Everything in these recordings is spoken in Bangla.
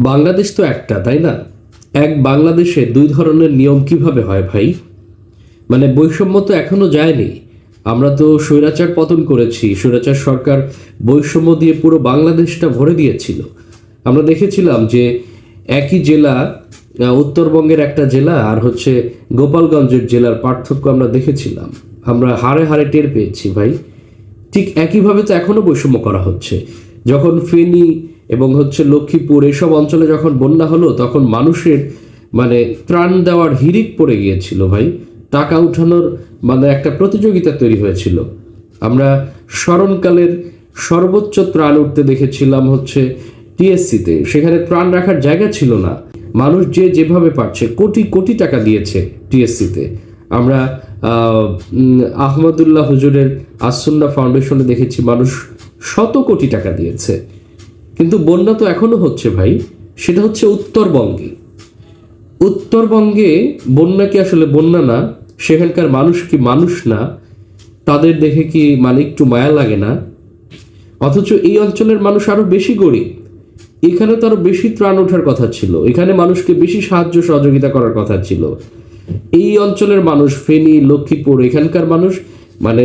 বাংলাদেশ তো একটা, তাই না? এক বাংলাদেশে দুই ধরনের নিয়ম কীভাবে হয় ভাই? মানে বৈষম্য তো এখনও যায়নি। আমরা তো স্বৈরাচার পতন করেছি, স্বৈরাচার সরকার বৈষম্য দিয়ে পুরো বাংলাদেশটা ভরে দিয়েছিল। আমরা দেখেছিলাম যে একই জেলা উত্তরবঙ্গের একটা জেলা আর হচ্ছে গোপালগঞ্জের জেলার পার্থক্য আমরা দেখেছিলাম। আমরা হারে হারে টের পেয়েছি ভাই। ঠিক একইভাবে তো এখনও বৈষম্য করা হচ্ছে। যখন ফেনী এবং হচ্ছে লক্ষ্মীপুর এসব অঞ্চলে যখন বন্যা হলো তখন মানুষের মানে ত্রাণ দেওয়ার হিরিক পড়ে গিয়েছিল ভাই। টাকা উঠানোর মানে একটা প্রতিযোগিতা তৈরি হয়েছিল। আমরা স্মরণকালের সর্বোচ্চ ত্রাণ উঠতে দেখেছিলাম হচ্ছে টিএসসিতে। সেখানে ত্রাণ রাখার জায়গা ছিল না। মানুষ যে যেভাবে পারছে কোটি কোটি টাকা দিয়েছে টিএসসিতে। আমরা আহ, আহমদুল্লাহ হুজুরের আসুন্না ফাউন্ডেশনে দেখেছি মানুষ শত কোটি টাকা দিয়েছে। কিন্তু বন্যা তো এখনও হচ্ছে ভাই, সেটা হচ্ছে উত্তরবঙ্গে। উত্তরবঙ্গে বন্যা কি আসলে বন্যা না? সেখানকার মানুষ কি মানুষ না? তাদের দেখে কি মানে একটু মায়া লাগে না? অথচ এই অঞ্চলের মানুষ আরও বেশি গরিব। এখানে তো আরও বেশি ত্রাণ ওঠার কথা ছিল। এখানে মানুষকে বেশি সাহায্য সহযোগিতা করার কথা ছিল। এই অঞ্চলের মানুষ ফেনী, লক্ষ্মীপুর, এখানকার মানুষ মানে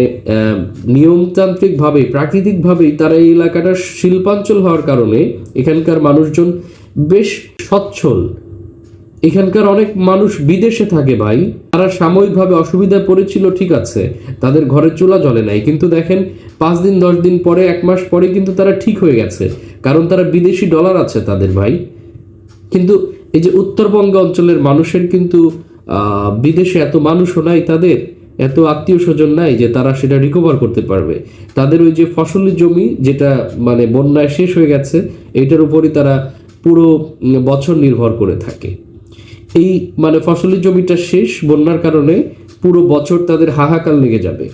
নিয়মতান্ত্রিকভাবে প্রাকৃতিকভাবেই তারা এই এলাকাটা শিল্পাঞ্চল হওয়ার কারণে এখানকার মানুষজন বেশ সচ্ছল। এখানকার অনেক মানুষ বিদেশে থাকে ভাই। তারা সাময়িকভাবে অসুবিধায় পড়েছিল, ঠিক আছে। তাদের ঘরে চুলা জ্বলে নাই। কিন্তু দেখেন, পাঁচ দিন, দশ দিন পরে, এক মাস পরে কিন্তু তারা ঠিক হয়ে গেছে। কারণ তারা বিদেশি ডলার আছে তাদের ভাই। কিন্তু এই যে উত্তরবঙ্গ অঞ্চলের মানুষের কিন্তু বিদেশে এত মানুষও নাই তাদের। এত আত্মীয় স্বজন নাই যে তারা সেটা রিকভার করতে পারবে। তাদের ওই যে ফসলের জমি যেটা মানে বন্যায় শেষ হয়ে গেছে, এটার উপরই তারা পুরো বছর নির্ভর করে থাকে। এই মানে ফসলের জমিটা শেষ বন্যার কারণে পুরো বছর তাদের হাহাকার লেগে যাবে।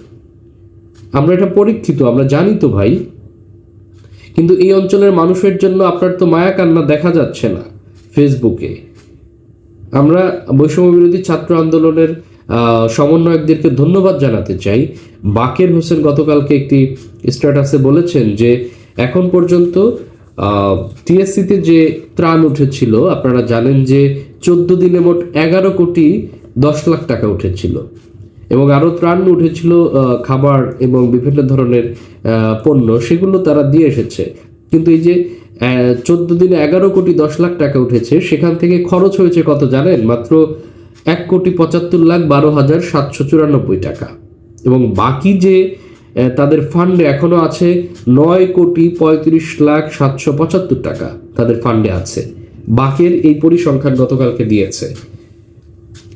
আমরা এটা পরীক্ষিত, আমরা জানি তো ভাই। কিন্তু এই অঞ্চলের মানুষের জন্য আপনার তো মায়া কান্না দেখা যাচ্ছে না ফেসবুকে আমরা বৈষম্য বিরোধী ছাত্র আন্দোলনের সমন্বয়কদেরকে ধন্যবাদ জানাতে চাই। বাকের হোসেন গতকালকে একটি স্ট্যাটাসে বলেছেন যে, এখন পর্যন্ত টিএসসিতে যে ত্রাণ উঠেছিল, আপনারা জানেন যে, চোদ্দ দিনে মোট এগারো কোটি দশ লাখ টাকা উঠেছিল। এবং আরও ত্রাণ উঠেছিল খাবার এবং বিভিন্ন ধরনের পণ্য, সেগুলো তারা দিয়ে এসেছে। কিন্তু এই যে চোদ্দ দিনে এগারো কোটি দশ লাখ টাকা উঠেছে, সেখান থেকে খরচ হয়েছে কত জানেন? মাত্র এক কোটি পঁচাত্তর লাখ বারো হাজার সাতশো চুরানব্বই টাকা। এবং বাকি যে তাদের ফান্ডে এখনও আছে নয় কোটি পঁয়ত্রিশ লাখ সাতশো পঁচাত্তর টাকা তাদের ফান্ডে আছে। বাকের এই পরিসংখ্যান গতকালকে দিয়েছে।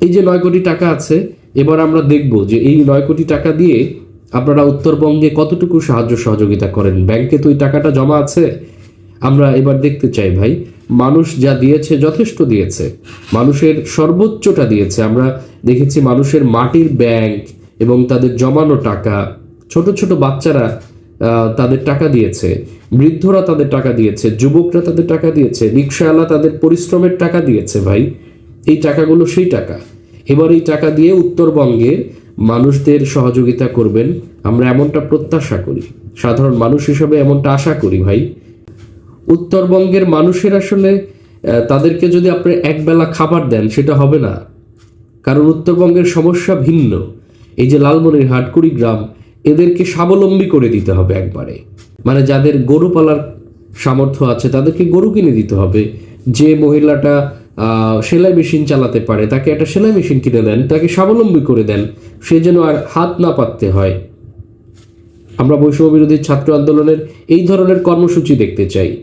এই যে নয় কোটি টাকা আছে, এবার আমরা দেখব যে এই নয় কোটি টাকা দিয়ে আপনারা উত্তরবঙ্গে কতটুকু সাহায্য সহযোগিতা করেন? ব্যাংকে তো ওই টাকাটা জমা আছে। আমরা এবার দেখতে চাই ভাই মানুষ যা দিয়েছে যথেষ্ট দিয়েছে। মানুষের সর্বোচ্চটা দিয়েছে। আমরা দেখেছি মানুষের মাটির ব্যাংক এবং তাদের জমানো টাকা। ছোট ছোট বাচ্চারা তাদের টাকা দিয়েছে। বৃদ্ধরা তাদের টাকা দিয়েছে। যুবকরা তাদের টাকা দিয়েছে। রিক্সাওয়ালা তাদের পরিশ্রমের টাকা দিয়েছে ভাই। এই টাকাগুলো সেই টাকা। এবার এই টাকা দিয়ে উত্তরবঙ্গে মানুষদের সহযোগিতা করবেন। আমরা এমনটা প্রত্যাশা করি। সাধারণ মানুষ হিসাবে এমনটা আশা করি ভাই। উত্তরবঙ্গের মানুষের আসলে তাদেরকে যদি আপনি একবেলা খাবার দেন, সেটা হবে না। কারণ উত্তরবঙ্গের সমস্যা ভিন্ন। এই যে লালমনির লালমনিরহাট, কুড়িগ্রাম, এদেরকে স্বাবলম্বী করে দিতে হবে একবারে। মানে যাদের গরু পালার সামর্থ্য আছে, তাদেরকে গরু কিনে দিতে হবে। যে মহিলাটা সেলাই মেশিন চালাতে পারে, তাকে একটা সেলাই মেশিন কিনে দেন, তাকে স্বাবলম্বী করে দেন, সে যেন আর হাত না পাততে হয়। আমরা বৈষম্য বিরোধী ছাত্র আন্দোলনের এই ধরনের কর্মসূচি দেখতে চাই।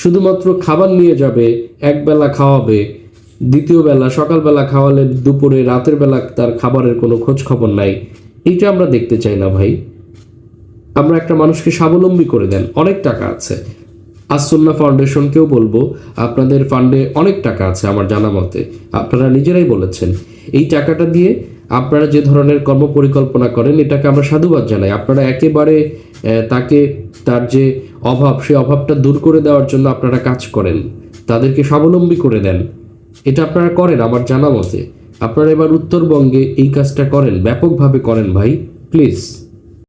শুধুমাত্র খাবার নিয়ে যাবে, একবেলা খাওয়াবে, দ্বিতীয় বেলা, সকালবেলা খাওয়ালে দুপুরে, রাতের বেলা তার খাবারের কোনো খোঁজ খবর নাই। এইটা আমরা দেখতে চাই না ভাই। আমরা একটা মানুষকে স্বাবলম্বী করে দেন, অনেক টাকা আছে। আসন্না ফাউন্ডেশনকেও বলব, আপনাদের ফান্ডে অনেক টাকা আছে আমার জানা মতে। আপনারা নিজেরাই বলেছেন, এই টাকাটা দিয়ে আপনারা যে ধরনের কর্মপরিকল্পনা করেন, এটাকে আমরা সাধুবাদ জানাই। আপনারা একেবারে তাকে, তার যে অভাব সেই অভাবটা দূর করে দেওয়ার জন্য আপনারা কাজ করেন। তাদেরকে স্বাবলম্বী করে দেন। এটা আপনারা করেন আমার জানা মতে। আপনারা এবার উত্তরবঙ্গে এই কাজটা করেন, ব্যাপকভাবে করেন ভাই, প্লিজ।